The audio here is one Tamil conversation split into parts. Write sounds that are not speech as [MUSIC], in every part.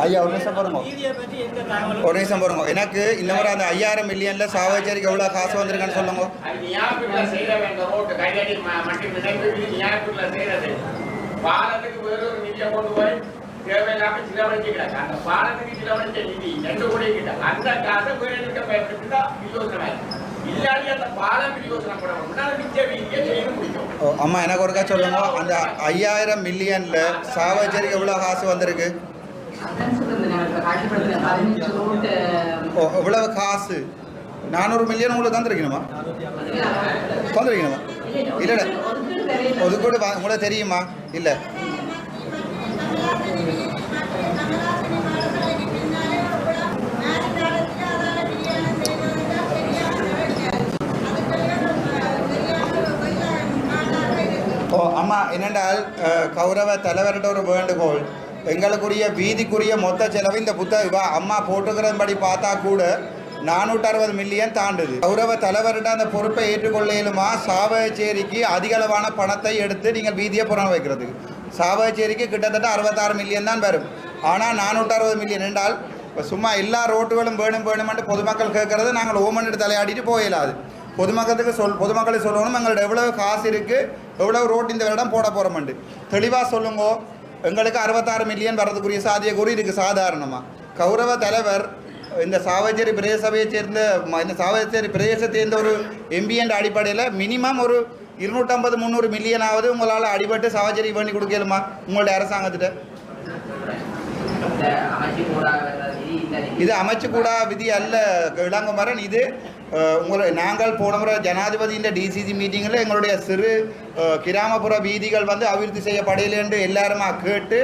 ஐயா ஒரு நிமிஷம் பாருங்க ஒரு நிமிஷம் பாருங்க எனக்கு இந்த மாதிரி அந்த ஐயாயிரம் மில்லியன்ல சாவச்சேரிக்கு எவ்வளோ காசு வந்திருக்குன்னு சொல்லுங்க. பாலத்துக்கு வேறொரு நிதியை கொண்டு போய் தேவையில்லாம சிலவழிக்கிறாங்க அந்த பாலத்துக்கு சிலவழிச்ச நிதி ரெண்டு கோடி கிட்ட. அந்த காசை வேற இருக்க பயன்படுத்திதான் வியோசனை இல்லாட்டி அந்த பாலம் வியோசனை பண்ண முன்னால மிச்ச வீதியை செய்து முடிக்கும் ஓ, அம்மா எனக்கு ஒருக்கா சொல்லுங்க. அந்த ஐயாயிரம் மில்லியன்ல சாவச்சேரிக்கு எவ்வளோ காசு வந்திருக்கு அதான் சொல்றது நான் இப்ப காட்சிப்படுத்துறேன் பதினஞ்சு ரோட்டு ஓ எவ்வளவு காசு? நானூறு மில்லியன் உங்களுக்கு தந்துருக்கணுமா? தந்துருக்கணுமா? இல்லைடா ஒதுக்கீடு வா- உங்களுக்கு தெரியுமா? இல்லை. ஓ அம்மா என்னென்றால் கௌரவ தலைவர்கிட்ட ஒரு வேண்டுகோள். எங்களுக்குரிய வீதிக்குரிய மொத்த செலவு இந்த புத்தக அம்மா போட்டுக்கிறபடி பார்த்தா கூட நானூற்றி அறுபது மில்லியன் தாண்டுது. கௌரவ தலைவர்கிட்ட அந்த பொறுப்பை ஏற்றுக்கொள்ளையிலுமா? சாவகச்சேரிக்கு அதிகளவான பணத்தை எடுத்து நீங்கள் வீதியை புறம் வைக்கிறதுக்கு சாவகச்சேரிக்கு கிட்டத்தட்ட அறுபத்தாறு மில்லியன் தான் வரும். ஆனால் நானூற்றி அறுபது மில்லியன் என்றால் இப்போ சும்மா எல்லா ரோட்டுகளும் வேணும் வேணுமென்று பொதுமக்கள் கேட்கறது நாங்கள் ஓமனிட்டு தலையாடிட்டு போயிடாது பொதுமக்களுக்கு சொல் பொதுமக்களுக்கு சொல்லணும் எங்கள்ட்ட எவ்வளோ காசு இருக்குது எவ்வளோ ரோட் இந்த இடம் போட போகிறோம்ண்டு தெளிவாக சொல்லுங்கோ எங்களுக்கு அறுபத்தாறு மில்லியன் வரதுக்குரிய சாத்தியக்கூறு இருக்குது சாதாரணமாக கௌரவ தலைவர் இந்த சாவச்சேரி பிரதேசபையை சேர்ந்த இந்த சாவச்சேரி பிரதேசத்தை சேர்ந்த ஒரு எம்பி அடிப்படையில் மினிமம் ஒரு இருநூற்றம்பது முந்நூறு மில்லியனாவது உங்களால் அடிபட்டு சாவச்சேரி பண்ணி கொடுக்கலுமா உங்களுடைய அரசாங்கத்திட்ட. இது அமைச்சு கூடாக இது அமைச்சுக்கூடா விதி அல்ல இளங்குமரன் இது உங்களை நாங்கள் போன முறை ஜனாதிபதியின் டிசிசி மீட்டிங்கில் எங்களுடைய சிறு கிராமப்புற வீதிகள் வந்து அபிவிருத்தி செய்யப்படையில என்று எல்லாருமா கேட்டு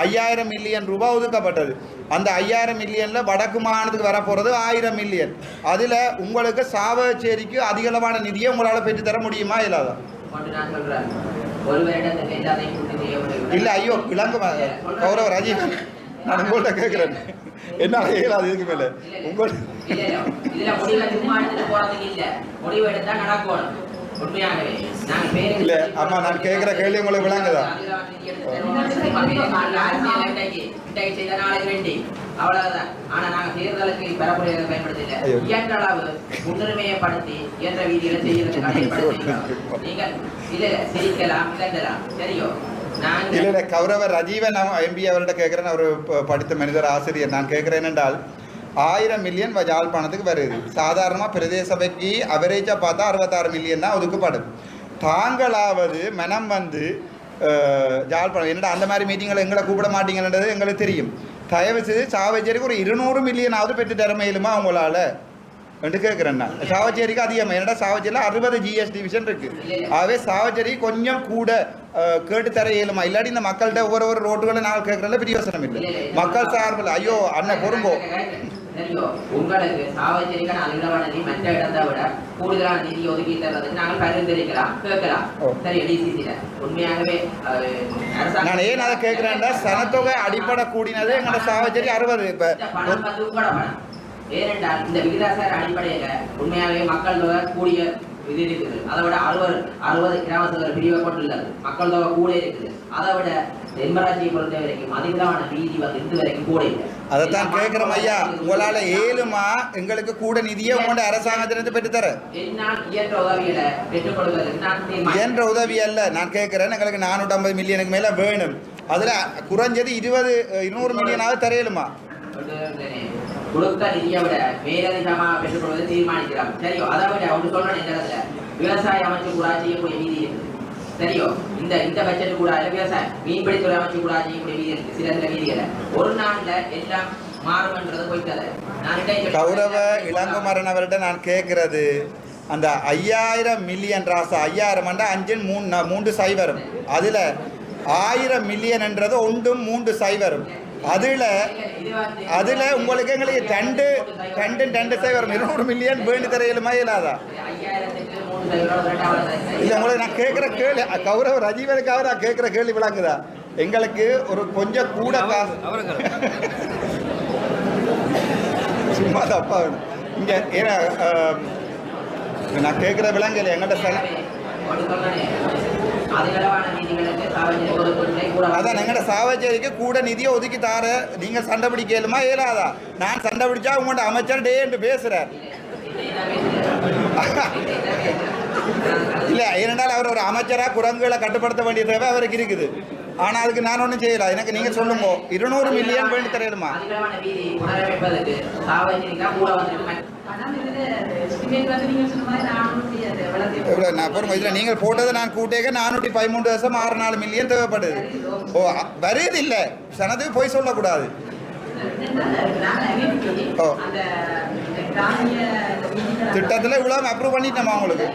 ஐயாயிரம் மில்லியன் ரூபாய் ஒதுக்கப்பட்டது அந்த ஐயாயிரம் மில்லியனில் வடக்கு மாகாணத்துக்கு வரப்போகிறது ஆயிரம் மில்லியன் அதில் உங்களுக்கு சாவச்சேரிக்கு அதிகளவான நிதியை உங்களால் பெற்றுத்தர முடியுமா இல்லாதா இல்லை ஐயோ இளங்கும கௌரவ ராஜீவ் நான் உங்கள்கிட்ட கேட்குறேன் என்ன இயலாது இதுக்கு மேலே? உங்கள் இல்ல, அம்மா, நான் கேக்குற கேள்வி உங்களுக்கு விளங்குதா? அவ்வளவுதான். ஆனா நாங்க தேர்தலுக்கு பெறக்கூடிய பயன்படுத்தல. இயன்ற அளவு முன்னுரிமையப்படுத்தி இயன்ற வீதியில செய்யறது கடைப்படுத்திக்கிறோம் நீங்க இல்ல சிரிக்கலாம் நாங்க இல்ல இல்ல கௌரவ ரஜீவன் எம்பி அவர்கிட்ட கேட்குறேன் அவர் படித்த மனிதர் ஆசிரியர். நான் கேட்குறேன் என்றால் ஆயிரம் மில்லியன் யாழ்ப்பாணத்துக்கு வருது. சாதாரணமாக பிரதேச சபைக்கு அவரேஜாக பார்த்தா அறுபத்தாறு மில்லியன் தான் ஒதுக்கப்படும். தாங்களாவது மனம் வந்து ஜாழ்ப்பாணம் யாழ்ப்பாணம் என்னடா அந்த மாதிரி மீட்டிங்களை எங்களை கூப்பிட மாட்டீங்கன்றது எங்களுக்கு தெரியும். தயவு செய்து சாவச்சேரிக்கு ஒரு இருநூறு மில்லியனாவது பெற்று தர மேலுமா உங்களால்? என்று கேட்குறேன் நான் சாவச்சேரிக்கு அதிகமாக என்னடா சாவச்சேரியில் அறுபது ஜிஎஸ் டிவிஷன் இருக்கு. ஆகவே சாவச்சேரி கொஞ்சம் கூட கேட்டு தர இயலுமா? இல்லாட்டி இந்த மக்கள்கிட்ட ஒவ்வொரு ஒரு ரோட்டுகளை நாங்கள் கேட்கறதுல பிரயோசனம் இல்லை. மக்கள் சார்பில். ஐயோ அண்ணன் பொறுங்கோ. உங்களுக்கு சாவச்சேரிக்கான அதிகமான நிதி மற்ற இடத்தை விட கூடுதலான நிதி ஒதுக்கி தர்றதுக்கு நாங்கள் பரிந்துரைக்கலாம் கேட்கலாம். ஓ. சரி டிசிசில உண்மையாகவே அஹ், அரசாங்கம் நான் ஏன் அதை கேட்குறேன்டா சனத்தொகை அடிப்படை கூடினது எங்களோட சாவச்சேரி அறுபது. இப்போ ஏனென்றால் இந்த விகிதாசார அடிப்படையில உண்மையாகவே மக்கள் தொகை கூடிய இது இருக்குது. அதை விட அறுபது அறுபது கிராம சபை பிரிவை கொண்டுள்ளது மக்கள் தொகை கூட இருக்குது. அதை விட தென்மராட்சியை பொறுத்த வரைக்கும் அதிகமான வீதி வந்து இது வரைக்கும் கூட இல்லை. அதைத்தான் கேட்குறோம் ஐயா. உங்களால் ஏழுமா எங்களுக்கு கூட நிதியை உங்களோட அரசாங்கத்திலிருந்து பெற்றுத்தர? இயன்ற உதவி அல்ல. நான் கேட்குறேன் எங்களுக்கு நானூற்றம்பது மில்லியனுக்கு மேலே வேணும். அதில் குறைஞ்சது இருபது இருநூறு மில்லியனாவது தரையலுமா. கொடுத்த நிதியை விட மேலதிகமாக பெற்றுக்கொள்வதை தீர்மானிக்கிறார் சரியோ? அதை விட ஒன்று சொல்றேன் இந்த இடத்துல? விவசாய அமைச்சு கூட செய்யக்கூடிய வீதி இருக்கு. சரியோ? இந்த இந்த பட்ஜெட் கூட இல்ல விவசாயம் மீன்பிடித்துறை அமைச்சு கூட செய்யக்கூடிய வீதி இருக்கு. சில சில வீதிகளை ஒரு நாள்ல எல்லாம் மாறும்ன்றது போய்த்தது கௌரவ இளங்குமரன் அவர்கிட்ட நான் கேட்கிறது அந்த ஐயாயிரம் மில்லியன் ராசா ஐயாயிரம் அஞ்சு மூணு மூன்று சைவரும் அதில் ஆயிரம் மில்லியன்ன்றது ஒன்றும் மூன்று சைவரும் அதில் அதில் உங்களுக்கு எங்களுக்கு ரெண்டு ரெண்டு ரெண்டு சைவரம் இருநூறு மில்லியன் வேண்டி தரையிலுமா இல்லாதா. இல்லை உங்களுக்கு நான் கேட்குற கேள்வி கௌரவ ரஜீவனுக்காக நான் கேட்குற கேள்வி விளங்குதா எங்களுக்கு ஒரு கொஞ்சம் கூட காசு [LAUGHS] சும்மா தப்பா வேணும். இங்கே ஏன்னா நான் கேட்குற விலங்கு எங்கள்கிட்ட அதான் எங்கட சாவச்சேரிக்கு கூட நிதியை ஒதுக்கி தார. நீங்க சண்டை பிடிக்கலுமா இயலாதா? நான் சண்டை பிடிச்சா உங்கள்கிட்ட அமைச்சர் டே என்று பேசுறார். இல்ல ஏனென்றால் அவர் ஒரு அமைச்சரா குரங்குகளை கட்டுப்படுத்த வேண்டிய தேவை அவருக்கு இருக்குது. ஆனா அதுக்கு நான் ஒன்றும் செய்யல. எனக்கு நீங்க சொல்லுங்க. இருநூறு மில்லியன் வேண்டி தரையிடுமா இதுல நீங்கள் போட்டது நான் கூட்டேக்க நானூற்றி பதிமூன்று வருஷம் ஆறு நாலு மில்லியன் தேவைப்படுது. ஓ வருது இல்லை. சனது போய் சொல்லக்கூடாது. ஓ. திட்டத்தில் இவ்வளோ அப்ரூவ் பண்ணிட்டோமா உங்களுக்கு?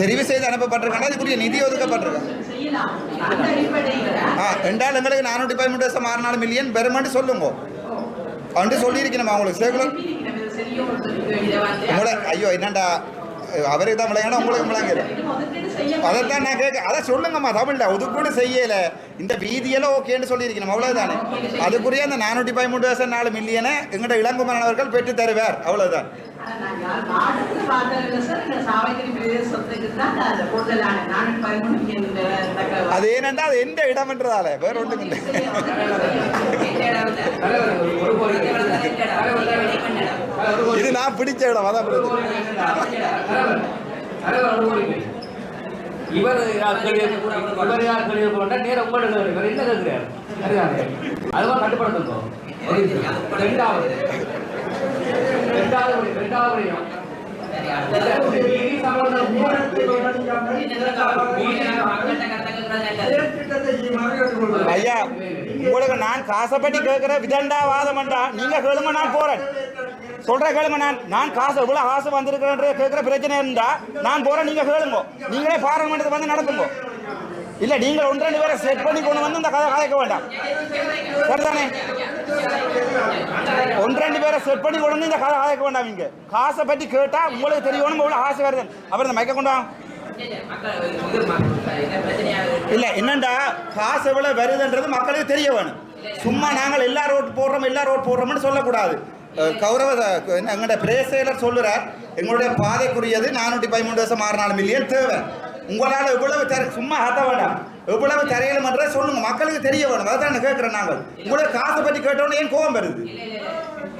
தெரிவு செய்து அனுப்பப்பட்டிருக்காங்க. அதுக்குரிய நிதி ஒதுக்கப்பட்டிருக்கு. செய்யலாம் அந்த அடிப்படையில ஆ ரெண்டாள் எங்களுக்கு நானூற்றி பதிமூன்று வருஷம் ஆறு நாலு மில்லியன் பெருமாண்டு சொல்லுங்க. வந்து சொல்லியிருக்கணுமா உங்களுக்கு? சேகுலம் இது சரியோ இதை வந்து உங்களை ஐயோ என்னண்டா? அவருக்கு தான் விளங்கணும் உங்களுக்கு விளங்குது அதைத்தான் நான் கேட்க அதை சொல்லுங்கம்மா தமிழ்ல. ஒதுக்கூட செய்யல. இந்த வீதியெல்லாம் ஓகேன்னு சொல்லியிருக்கணும் அவ்வளவுதானே? அதுக்குரிய அந்த நானூற்றி பதிமூன்று வருஷம் நாலு மில்லியனை எங்கள்கிட்ட இளங்குமரனவர்கள் பெற்று தருவார் அவ்வளவுதான். அது ஏனென்றால் அது எந்த இடம்ன்றதால வேற ஒன்றும் இல்லை இது நான் பிடிச்ச இடம் அதான். இவர் இவர் யார் கேள்வி போட்டா நேரம் உங்களோட இவர் என்ன கேட்கிறார் அதுதானே ரெண்டாவது. ரெண்டாவது ரெண்டாவது ஐயா உங்களுக்கு நான் காசைப்பட்டி கேட்கிற விதண்டாவாதம்ன்றா நீங்க கேளுங்க நான் போறேன். சொல்ற கேளுங்க நான். நான் காசு இவ்வளோ காசு வந்திருக்கிறேன் கேட்கிற பிரச்சனை இருந்தா நான் போறேன் நீங்க கேளுங்க. நீங்களே பாராளுமன்றத்தை வந்து நடத்துங்க இல்ல நீங்கள் ஒன்று ரெண்டு பேரை செட் பண்ணி கொண்டு வந்து இந்த கதை கதைக்க வேண்டாம். சரிதானே? ஒன்று ரெண்டு பேரை செட் பண்ணி கொண்டு வந்து இந்த கதை கதைக்க வேண்டாம் இங்க. காசை பற்றி கேட்டா உங்களுக்கு தெரியணும் இவ்வளவு ஆசை வருது. அப்புறம் இந்த மைக்க கொண்டா இல்ல என்னண்டா? காசு எவ்வளவு வருதுன்றது மக்களுக்கு தெரிய வேணும். சும்மா நாங்கள் எல்லா ரோட் போடுறோம் எல்லா ரோட் போடுறோம்னு சொல்லக்கூடாது. கௌரவ எங்களுடைய பிரேசையில் சொல்லுறார் எங்களுடைய பாதைக்குரியது நானூற்றி பதிமூணு வருஷம் ஆறு நாலு மில்லியன் தேவை. உங்களால் எவ்வளவு தர சும்மா ஹத்த வேண்டாம். எவ்வளவு தரையிலுமன்றதை சொல்லுங்க. மக்களுக்கு தெரிய வேணும். அதான் கேட்குறேன் நாங்கள். உங்களோட காசை பற்றி கேட்டோன்னே ஏன் கோபம் வருது?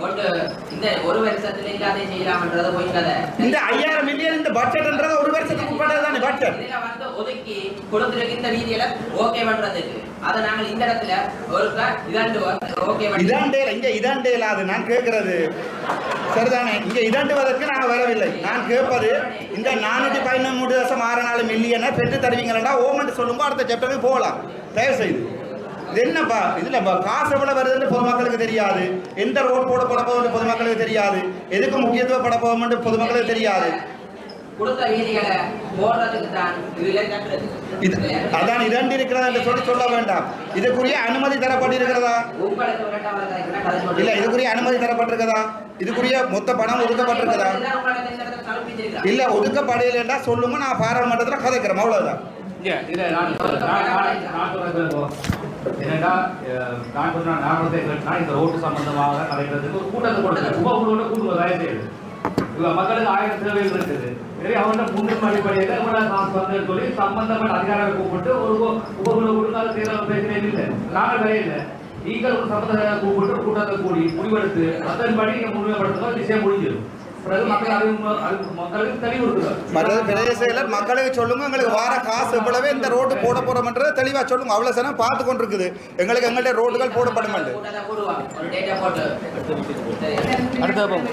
ஒரு வருஷத்துல இல்லாத செய்யலாம்ன்றத போய் கதை. இந்த ஐயாயிரம் மில்லியன் இந்த பட்ஜெட்ன்றது ஒரு வருஷத்துக்கு உட்பட்டது தானே பட்ஜெட் இதுல வந்து ஒதுக்கி கொடுத்துருக்க இந்த வீதியில ஓகே பண்றதுக்கு. அதை நாங்கள் இந்த இடத்துல ஒரு இதாண்டு ஓகே இங்க இதாண்டேல அது நான் கேட்கிறது சரிதானே? இங்க இதாண்டுவதற்கு நான் வரவில்லை. நான் கேட்பது இந்த நானூற்றி பதினொன்று வருஷம் ஆறு நாலு மில்லியனை பெற்று தருவீங்களா ஓமெண்ட் சொல்லுங்க அடுத்த சாப்டருக்கு போகலாம். தயவு செய்து இது என்னப்பா இதுல பா- காசு எவ்வளவு வருதுன்னு பொதுமக்களுக்கு தெரியாது. எந்த ரோட் போட போட போகுதுன்னு பொதுமக்களுக்கு தெரியாது. எதுக்கு முக்கியத்துவப்பட போகும்னு பொதுமக்களுக்கு தெரியாது. அதான் இதண்டு இருக்கிறதா என்று சொல்லி சொல்ல வேண்டாம். இதுக்குரிய அனுமதி தரப்பட்டிருக்கிறதா. இல்ல இதுக்குரிய அனுமதி தரப்பட்டிருக்கதா இதுக்குரிய மொத்த பணம் சமர்ப்பிச்சிருக்கிறேன். இல்ல ஒதுக்கப்படையிலா சொல்லுங்க நான் பாராளுமன்றத்தில் கதைக்கிறேன். அவ்வளவுதான். இங்க இதை நான் சொல்றேன். நான் என்னடா நான் சொன்ன ஞாபகத்தை கேட்டா இந்த ரோட்டு சம்பந்தமாக கலைக்கிறதுக்கு ஒரு கூட்டத்தை கொடுத்தேன். உபகுழுவோட கூட்டுவது தயவு செய்யுது இவங்க மக்களுக்கு ஆயிரம் தேவைகள் இருக்குது. எனவே அவங்க முன்னும் அடிப்படையில் இவங்கள நான் சொன்னேன்னு சொல்லி சம்பந்தப்பட்ட அதிகாரிகளை கூப்பிட்டு ஒரு உப- உபகுழு கொடுத்தாலும் தேர்தல் பிரச்சனை இல்லை. நாங்கள் வரையில நீங்கள் ஒரு சம்பந்த கூப்பிட்டு கூட்டத்தை கூடி முடிவெடுத்து அதன்படி நீங்கள் முன்மைப்படுத்தும் விஷயம் முடிஞ்சிடும். மக்களுக்கு சொல்லுங்க எங்களுக்கு வார காசு இவ்வளவே இந்த ரோட்டு போட போறோம்ன்றதை தெளிவா சொல்லுங்க. அவ்வளவு சனம் பார்த்து கொண்டிருக்குது. எங்களுக்கு எங்கள்கிட்ட ரோடுகள் போடப்படும் கூட்டத்தை